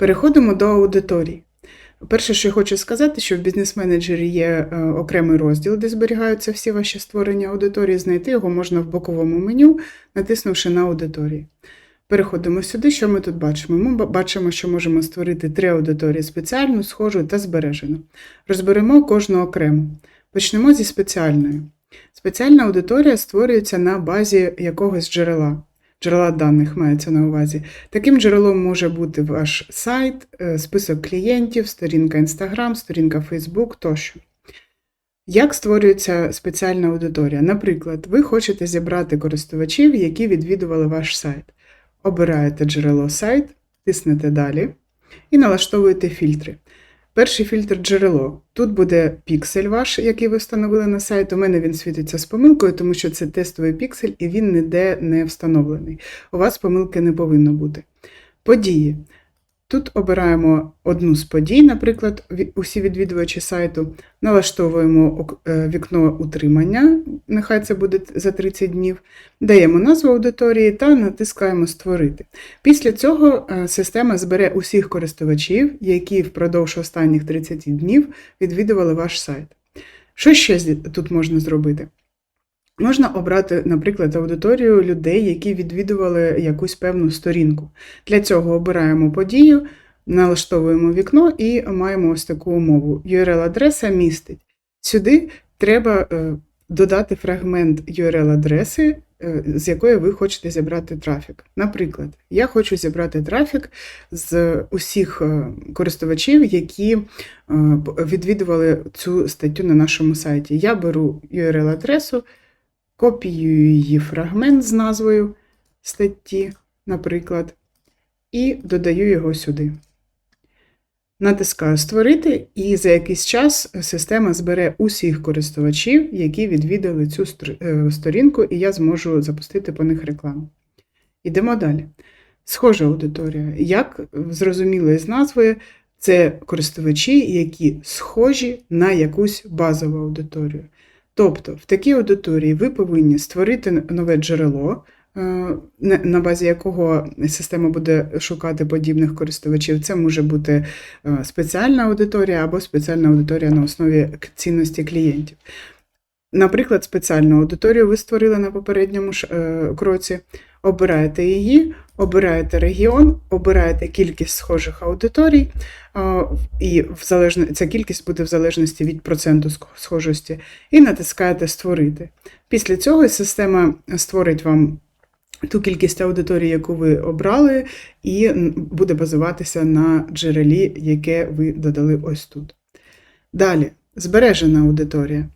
Переходимо до аудиторії. Перше, що я хочу сказати, що в бізнес-менеджері є е, окремий розділ, де зберігаються всі ваші створення аудиторії. Знайти його можна в боковому меню, натиснувши на аудиторії. Переходимо сюди. Що ми тут бачимо? Ми бачимо, що можемо створити три аудиторії: спеціальну, схожу та збережену. Розберемо кожну окремо. Почнемо зі спеціальної. Спеціальна аудиторія створюється на базі якогось джерела. Джерела даних мається на увазі. Таким джерелом може бути ваш сайт, е, список клієнтів, сторінка Instagram, сторінка Facebook тощо. Як створюється спеціальна аудиторія? Наприклад, ви хочете зібрати користувачів, які відвідували ваш сайт. Обираєте джерело сайт, тиснете далі і налаштовуєте фільтри. Перший фільтр джерело. Тут буде піксель ваш, який ви встановили на сайт. У мене він світиться з помилкою, тому що це тестовий піксель і він ніде не встановлений. У вас помилки не повинно бути. Події. Тут обираємо одну з подій, наприклад, усі відвідувачі сайту, налаштовуємо е, вікно утримання, нехай це буде за 30 днів, даємо назву аудиторії та натискаємо Створити. Після цього е, система збере усіх користувачів, які впродовж останніх 30 днів відвідували ваш сайт. Що ще тут можна зробити? Можна обрати, наприклад, аудиторію людей, які відвідували якусь певну сторінку. Для цього обираємо подію, налаштовуємо вікно і маємо ось таку умову. URL-адреса містить. Сюди треба е, додати фрагмент URL-адреси, е, з якої ви хочете зібрати трафік. Наприклад, я хочу зібрати трафік з усіх е, користувачів, які відвідували цю статтю на нашому сайті. Я беру URL-адресу, копіюю її фрагмент з назвою статті, наприклад, і додаю його сюди. Натискаю Створити, і за якийсь час система збере усіх користувачів, які відвідали цю е, сторінку, і я зможу запустити по них рекламу. Ідемо далі. Схожа аудиторія. Як зрозуміло із назви, це користувачі, які схожі на якусь базову аудиторію. Тобто, в такій аудиторії ви повинні створити нове джерело, е, на- базі якого система буде шукати подібних користувачів. Це може бути е, спеціальна аудиторія або спеціальна аудиторія на основі цінності клієнтів. Наприклад, спеціальну аудиторію ви створили на попередньому е, кроці, обираєте її, обираєте регіон, обираєте кількість схожих аудиторій, і в залежно, ця кількість буде в залежності від проценту схожості, і натискаєте Створити. Після цього система створить вам ту кількість аудиторії, яку ви обрали, і буде базуватися на джерелі, яке ви додали ось тут. Далі, збережена аудиторія.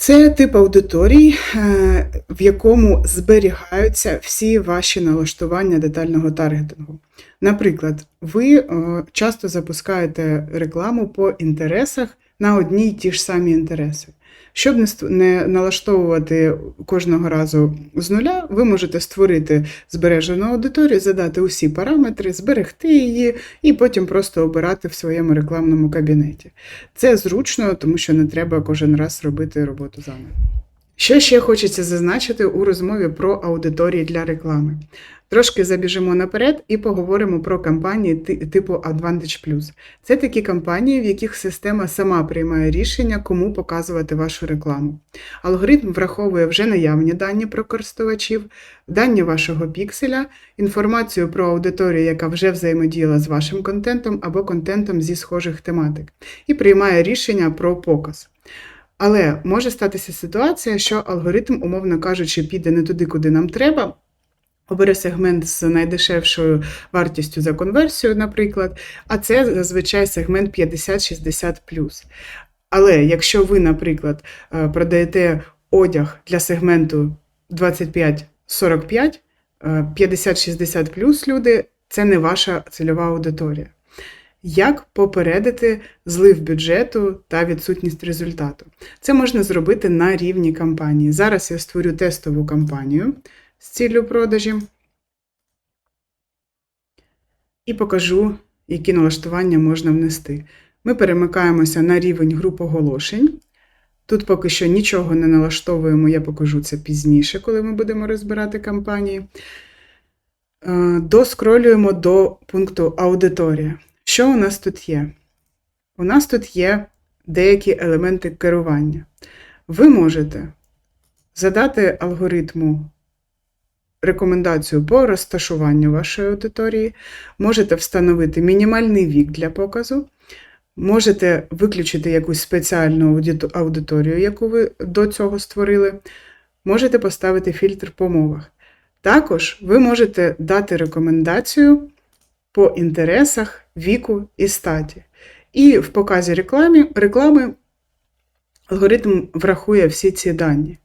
Це тип аудиторій, е, в якому зберігаються всі ваші налаштування детального таргетингу. Наприклад, ви е, часто запускаєте рекламу по інтересах на одні й ті ж самі інтереси. Щоб не налаштовувати кожного разу з нуля, ви можете створити збережену аудиторію, задати усі параметри, зберегти її і потім просто обирати в своєму рекламному кабінеті. Це зручно, тому що не треба кожен раз робити роботу заново. Що ще хочеться зазначити у розмові про аудиторії для реклами? Трошки забіжимо наперед і поговоримо про кампанії типу Advantage Plus. Це такі кампанії, в яких система сама приймає рішення, кому показувати вашу рекламу. Алгоритм враховує вже наявні дані про користувачів, дані вашого пікселя, інформацію про аудиторію, яка вже взаємодіяла з вашим контентом або контентом зі схожих тематик, і приймає рішення про показ. Але може статися ситуація, що алгоритм, умовно кажучи, піде не туди, куди нам треба. Обере сегмент з найдешевшою вартістю за конверсію, наприклад, а це зазвичай сегмент 50-60. Але якщо ви, наприклад, е, продаєте одяг для сегменту 25-45, е, 50-60 люди це не ваша цільова аудиторія. Як попередити злив бюджету та відсутність результату? Це можна зробити на рівні кампанії. Зараз я створю тестову кампанію з ціллю продажі і покажу, які налаштування можна внести. Ми перемикаємося на рівень груп оголошень. Тут поки що нічого не налаштовуємо, я покажу це пізніше, коли ми будемо розбирати кампанії. Е, Доскролюємо до пункту аудиторія. Що у нас тут є? У нас тут є деякі елементи керування. Ви можете задати алгоритму рекомендацію по розташуванню вашої аудиторії, можете встановити мінімальний вік для показу, можете виключити якусь спеціальну аудиторію, яку ви до цього створили, можете поставити фільтр по мовах. Також ви можете дати рекомендацію по інтересах, віку і статі. І в показі реклами, реклами алгоритм врахує всі ці дані.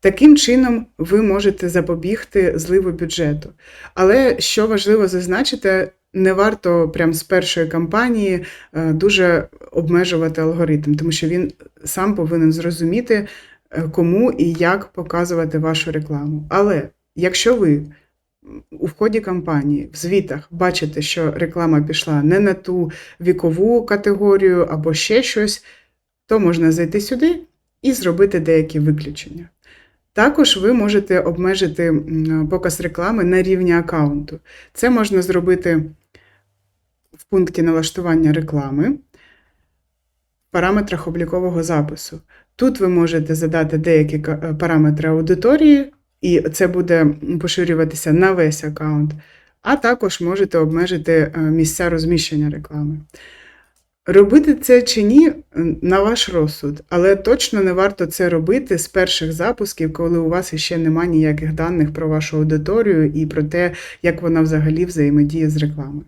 Таким чином, ви можете запобігти зливу бюджету. Але що важливо зазначити, не варто прямо з першої кампанії е, дуже обмежувати алгоритм, тому що він сам повинен зрозуміти, е, кому і як показувати вашу рекламу. Але якщо ви у вході кампанії в звітах бачите, що реклама пішла не на ту вікову категорію або ще щось, то можна зайти сюди і зробити деякі виключення. Також ви можете обмежити показ реклами на рівні аккаунту. Це можна зробити в пункті налаштування реклами в параметрах облікового запису. Тут ви можете задати деякі е, параметри аудиторії, і це буде поширюватися на весь аккаунт, а також можете обмежити е, місця розміщення реклами. Робити це чи ні, на ваш розсуд, але точно не варто це робити з перших запусків, коли у вас ще немає ніяких даних про вашу аудиторію і про те, як вона взагалі взаємодіє з рекламою.